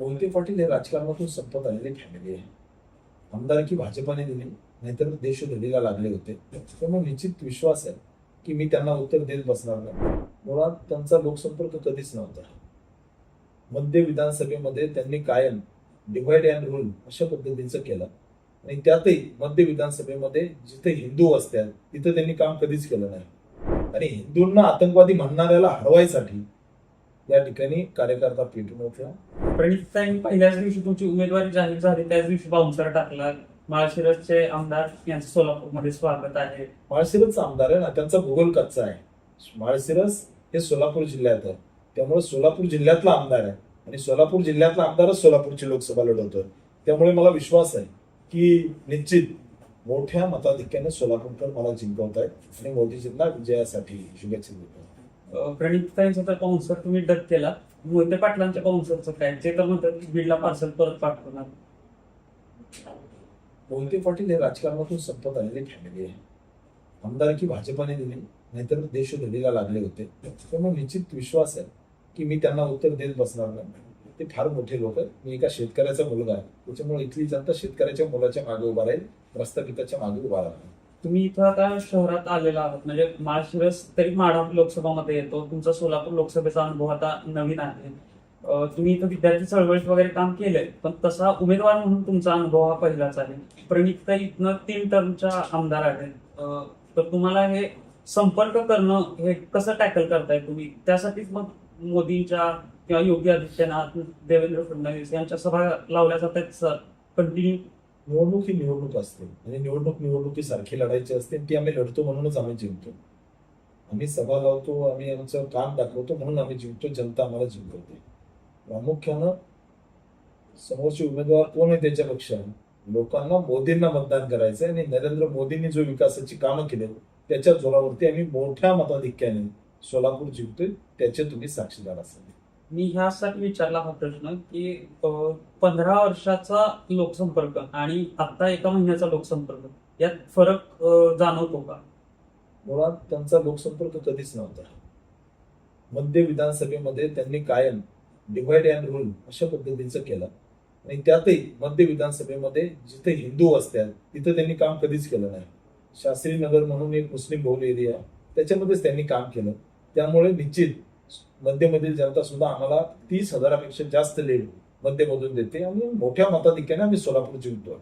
मोहिते पाटील हे राजकारणातून संपत आलेली फॅमिली आहे. आमदारकी भाजपाने दिली नाहीतर देशोधडीला लागले होते. त्यामुळे निश्चित विश्वास आहे की मी त्यांना उत्तर देत बसणार नाही. मुळात त्यांचा लोकसंपर्क कधीच नव्हता. मध्य विधानसभेमध्ये त्यांनी कायम डिवाइड अँड रूल अशा पद्धतीचं केलं. आणि त्यातही मध्य विधानसभेमध्ये जिथे हिंदू असतात तिथं त्यांनी काम कधीच केलं नाही. आणि हिंदूंना आतंकवादी म्हणणाऱ्याला हरवायसाठी या ठिकाणी कार्यकर्ता पेटून होत्या प्रणिताई पहिल्याच दिवशी तुमची उमेदवारी जाहीर झाली त्याच दिवशी बाउन्सर टाकला. माळशिरसचे आमदार यांचं सोलापूरमध्ये स्वागत आहे. माळशिरसचा आमदार आहे ना त्यांचा भूगोल कच्चा आहे. माळशिरस हे सोलापूर जिल्ह्यात आहे. त्यामुळे सोलापूर जिल्ह्यातला आमदार आहे. आणि सोलापूर जिल्ह्यातला आमदारच सोलापूरची लोकसभा लढवतोय. त्यामुळे मला विश्वास आहे की निश्चित मोठ्या मताधिक्याने सोलापूरकर मला जिंकवत आहेत आणि मोदीजींना विजयासाठी शुभेच्छा देतो अं, प्रणिताईंचा तर तुम्ही डक केला. मोहिते पाटलांच्या बाउन्सरचं काय? ते तर म्हणतात की बीडला पार्सल परत पाठवणार. मोहिते पाटील हे राजकारणातून संपत आलेली फॅमिली आहे. आमदारकी भाजपाने दिली नाहीतर देश देशोधडीला लागले होते. त्यामुळे निश्चित विश्वास आहे की मी त्यांना उत्तर देत बसणार नाही. ते फार मोठे लोक आहेत. मी एका शेतकऱ्याचा मुलगा आहे. त्याच्यामुळे इथली जनता शेतकऱ्याच्या मुलाच्या मागे उभा राहील रस्तपिताच्या मागे उभा राहील. तुम्ही इथं आता शहरात आलेला आहात. म्हणजे माळशिरस तरी माढा लोकसभामध्ये येतो. तुमचा सोलापूर लोकसभेचा अनुभव आता नवीन आहे. तुम्ही इथं विद्यार्थी चळवळीत वगैरे काम केलंय. पण तसा उमेदवार म्हणून तुमचा अनुभव हा पहिलाच आहे. प्रणितताई इथनं तीन टर्मच्या आमदार आहेत. तर तुम्हाला हे संपर्क करणं हे कसं टॅकल करताय तुम्ही? त्यासाठीच मग मोदींच्या किंवा योगी आदित्यनाथ देवेंद्र फडणवीस यांच्या सभा लावल्या जातात सर. कंटिन्यू निवडणूक ही निवडणूक असते. आणि निवडणूक निवडणुकीसारखी लढायची असते ती आम्ही लढतो म्हणूनच आम्ही जिंकतो. आम्ही सभा लावतो आम्ही आमचं काम दाखवतो म्हणून आम्ही जिंकतो जनता आम्हाला जिंकवते. प्रामुख्यानं समोरचे उमेदवार कोण आहे त्याच्यापेक्षा लोकांना मोदींना मतदान करायचं आणि नरेंद्र मोदींनी जो विकासाची कामं केली त्याच्या जोरावरती आम्ही मोठ्या मताधिक्याने सोलापूर जिंकतोय त्याचे तुम्ही साक्षीदार असाल. मी ह्यासाठी विचारला हा प्रश्न की पंधरा वर्षाचा लोकसंपर्क आणि आता एका महिन्याचा लोकसंपर्क यात फरक जाणवतो का? मुळात त्यांचा लोकसंपर्क कधीच नव्हता. मध्य विधानसभेमध्ये त्यांनी कायम डिवाइड अँड रूल अशा पद्धतीचं केलं. आणि त्यातही मध्य विधानसभेमध्ये जिथे हिंदू असतात तिथं त्यांनी काम कधीच केलं नाही. शास्त्री नगर म्हणून एक मुस्लिम बहुल एरिया त्याच्यामध्येच त्यांनी काम केलं. त्यामुळे निश्चित मध्यमधील जनता सुद्धा आम्हाला तीस हजारापेक्षा जास्त लीड मध्यमधून देते आणि मोठ्या मताधिक्याने आम्ही सोलापूर जिंकतो.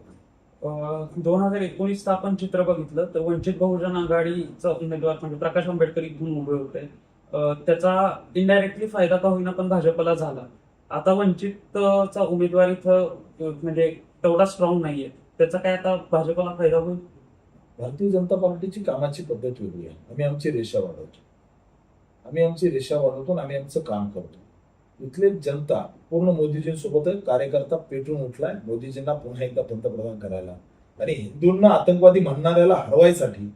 दोन हजार एकोणीसचं आपण चित्र बघितलं तर वंचित बहुजन आघाडीचा उमेदवार म्हणजे प्रकाश आंबेडकर इथून उभे होते. त्याचा इनडायरेक्टली फायदा का होईना पण भाजपला झाला. आता वंचितचा उमेदवार इथं म्हणजे तेवढा स्ट्रॉंग नाहीये. त्याचा काय आता भाजपला फायदा होईल? भारतीय जनता पार्टीची कामाची पद्धत वेगळी आहे. आम्ही आमची रेषा वाढवतो. आम्ही आमची रेषा वाढवतो आम्ही आमचं काम करतो. इथले जनता पूर्ण मोदीजींसोबत कार्यकर्ता पेटून उठलाय. मोदीजींना पुन्हा एकदा पंतप्रधान करायला. आणि हिंदूंना आतंकवादी म्हणणाऱ्याला हरवायसाठी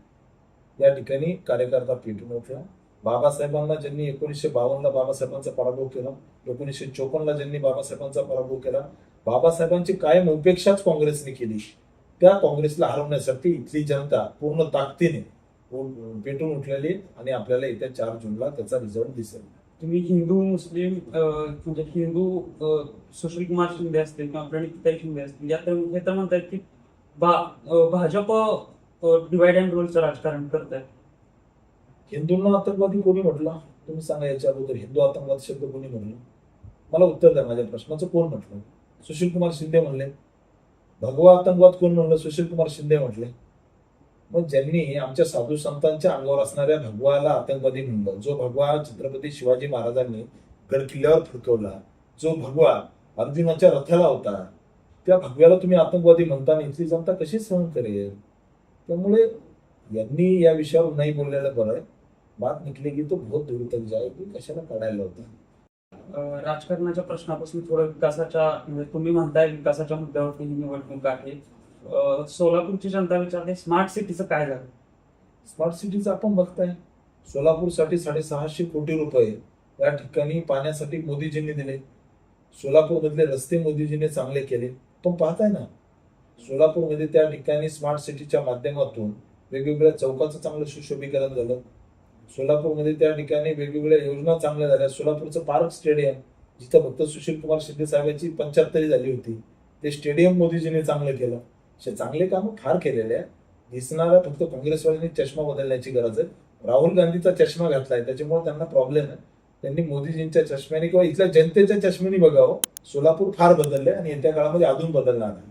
या ठिकाणी कार्यकर्ता पेटून उठला. बाबासाहेबांना ज्यांनी एकोणीसशे बावन्नला बाबासाहेबांचा पराभव केला एकोणीसशे चोपन्नला ज्यांनी बाबासाहेबांचा पराभव केला बाबासाहेबांची कायम उपेक्षाच काँग्रेसने केली. त्या काँग्रेसला हरवण्यासाठी इथली जनता पूर्ण ताकदीने पेटून उठलेली आणि आपल्याला येत्या चार जूनला त्याचा रिझल्ट दिसेल. तुम्ही हिंदू मुस्लिम म्हणजे हिंदू सुशील कुमार शिंदे असतील किंवा प्रणिताई शिंदे असतील या तर हे तर म्हणतात की भाजप डिवाइड अँड रोलचं राजकारण करत आहे हिंदूंना आतंकवादी कोणी म्हटलं? तुम्ही सांगा याच्या अगोदर हिंदू आतंकवाद शब्द कोणी म्हणलं? मला उत्तर द्या माझ्या प्रश्नाचं कोण म्हटलं? सुशील कुमार शिंदे म्हणले. भगवा आतंकवाद कोण म्हणलं? सुशील कुमार शिंदे म्हटले. मग ज्यांनी आमच्या साधू संतांच्या अंगावर असणाऱ्या भगवाला आतंकवादी म्हणलं जो भगवा छत्रपती शिवाजी महाराजांनी गडकिल्ल्यावर फडकवला जो भगवा अर्जुनाच्या रथाला होता त्या भगव्याला तुम्ही आतंकवादी म्हणताना इथली जनता कशी सहन करेल? त्यामुळे यांनी या विषयावर नाही बोललेलं बरं आहे. बात निघली की तो बहुत दूर तक जाएगी कशाला काढायला होतं? राजकारणाच्या प्रश्नापासून थोडं विकासाच्या म्हणजे तुम्ही म्हणताय विकासाच्या मुद्द्यावरती ही निवडणूक आहे. अं, सोलापूरची जनता विचारते स्मार्ट सिटीचं काय झालं? स्मार्ट सिटीचं आपण बघताय. सोलापूरसाठी साडेसहाशे कोटी रुपये या ठिकाणी पाण्यासाठी मोदीजींनी दिले. सोलापूरमधले रस्ते मोदीजींनी चांगले केले. पण पाहताय ना सोलापूरमध्ये त्या ठिकाणी स्मार्ट सिटीच्या माध्यमातून वेगवेगळ्या चौकाचं चांगलं सुशोभीकरण झालं. सोलापूरमध्ये त्या ठिकाणी वेगवेगळ्या योजना चांगल्या झाल्या. सोलापूरचं पार्क स्टेडियम जिथं फक्त सुशील कुमार शिंदे साहेबांची पंच्याहत्तरी झाली होती ते स्टेडियम मोदीजीने चांगलं केलं. असे चांगले कामं फार केलेले आहे दिसणारा फक्त काँग्रेसवाल्यांनी चष्मा बदलण्याची गरज आहे. राहुल गांधीचा चष्मा घातलाय त्याच्यामुळे त्यांना प्रॉब्लेम आहे. त्यांनी मोदीजींच्या चष्म्याने किंवा इथल्या जनतेच्या चष्म्याने बघावं. सोलापूर फार बदललंय आणि येत्या काळामध्ये अजून बदलणार आहे.